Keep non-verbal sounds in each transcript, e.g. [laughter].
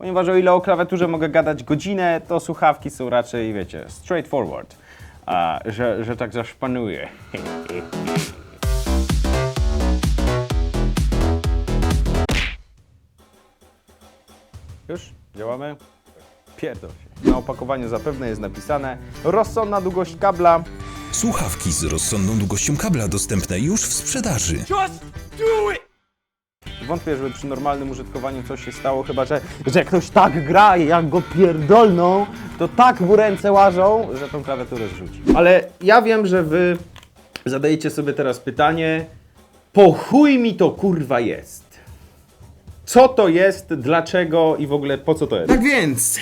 Ponieważ o ile o klawiaturze mogę gadać godzinę, to słuchawki są raczej, wiecie, straightforward. A, że, że tak zaszpanuję. Już? Działamy? Pierdol się. Na opakowaniu zapewne jest napisane rozsądna długość kabla. Słuchawki z rozsądną długością kabla dostępne już w sprzedaży. Wątpię, żeby przy normalnym użytkowaniu coś się stało, chyba że, że ktoś tak gra i jak go pierdolną, to tak mu ręce łażą, że tą klawiaturę zrzuci. Ale ja wiem, że wy zadajecie sobie teraz pytanie, po chuj mi to kurwa jest? Co to jest, dlaczego i w ogóle po co to jest? Tak więc,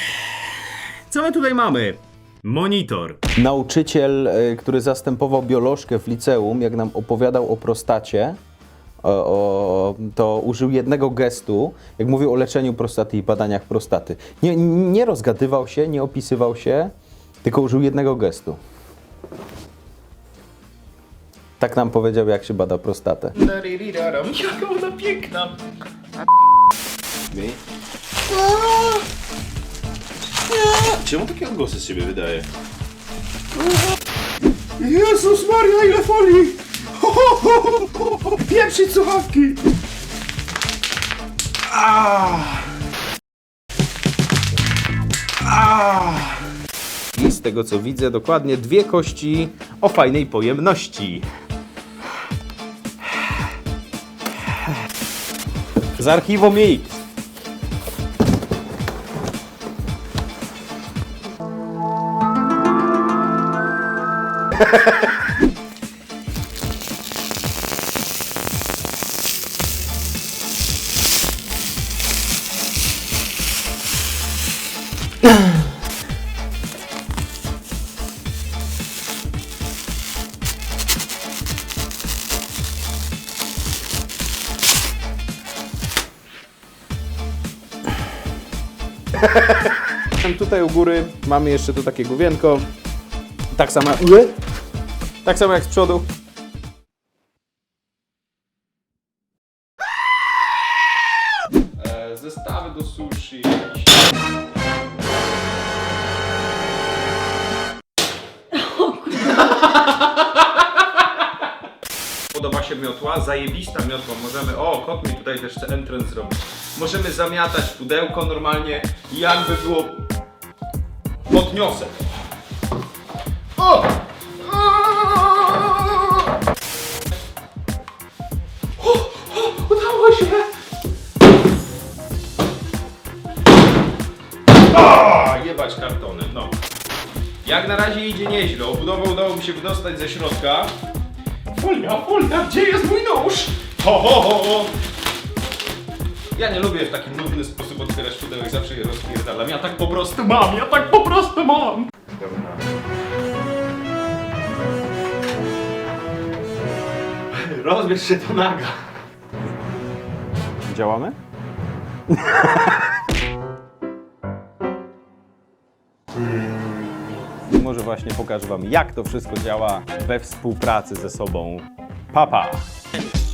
co my tutaj mamy? Monitor. Nauczyciel, y, który zastępował biolożkę w liceum, jak nam opowiadał o prostacie, o, to użył jednego gestu, jak mówił o leczeniu prostaty i badaniach prostaty. Nie, nie rozgadywał się, nie opisywał się, tylko użył jednego gestu. Tak nam powiedział, jak się bada prostatę. Jaka ona piękna. Czemu takie odgłosy z siebie wydaje? Jezus Maria, ile folii! Pieprzyć słuchawki! I z tego co widzę, dokładnie dwie kości o fajnej pojemności. Z archiwum Mix. Tutaj u góry mamy jeszcze tu takie główienko. Tak samo, tak samo jak z przodu. Się miotła, zajebista miotła. Możemy, o, kot mi tutaj też entrance zrobić. Możemy zamiatać pudełko normalnie, jakby było podniosę. O! Udało się! Jebać kartony, no. Jak na razie idzie nieźle. Obudowę udało mi się wydostać ze środka. Folia, folia, gdzie jest mój nóż? Ho, ho, ho. Ja nie lubię w taki nudny sposób otwierać pudełek, zawsze je rozpierdalam. Ja tak po prostu mam, ja tak po prostu mam. Rozbierz się to naga. Działamy? [laughs] Może właśnie pokażę Wam, jak to wszystko działa we współpracy ze sobą. Papa! Pa.